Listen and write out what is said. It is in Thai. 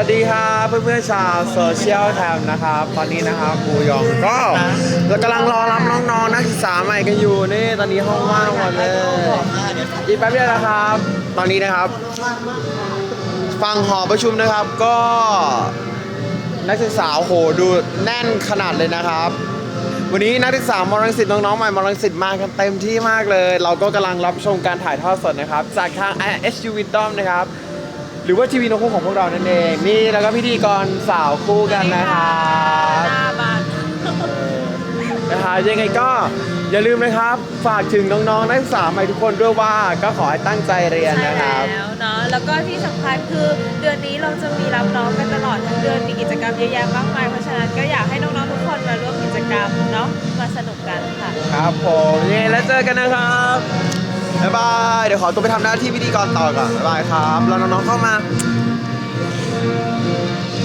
วัสดีครับเพื่อนๆชาวโซเชียลแทมนะครับ ตอนนี้นะครับปูยองก็เรากำลังรอรับน้องๆนักศึกษาใหม่กันอยู่นี่ตอนนี้ห้องว่างหมดเลยอีกแป๊บเดียวนะครับ ตอนนี้นะครับฟังหอประชุมนะครับก็นักศึกษาโอ้โหดูแน่นขนาดเลยนะครับ วันนี้นักศึกษามรังสิตน้องๆใหม่มรังสิตมากันเต็มที่มากเลย เราก็กำลังรับชมการถ่ายทอดสดนะครับ จากทาง SU w i d o m นะครับ หรือว่าทีวีนกคู่ของพวกเรานั่นเองนี่แล้วก็พิธีกรสาวคู่กันนะครับหน้าบานนะครับยังไงก็อย่าลืมนะครับ ฝากถึงน้องๆนักศึกษาใหม่ทุกคนด้วยว่าก็ขอให้ตั้งใจเรียนใช่นะครับแล้วเนาะแล้วก็ที่สำคัญคือเดือนนี้เราจะมีรับน้องกันตลอดทั้งเดือนมีกิจกรรมเยอะแยะมากมายเพราะฉะนั้นก็อยากให้น้องๆทุกคนมาร่วมกิจกรรมเนาะมาสนุกกันค่ะ ครับผมยังไงแล้วเจอกันนะครับ บ๊ายบาย เดี๋ยวขอตัวไปทำหน้าที่พิธีกรต่อก่อนบ๊ายบายครับ แล้วน้องๆเข้ามา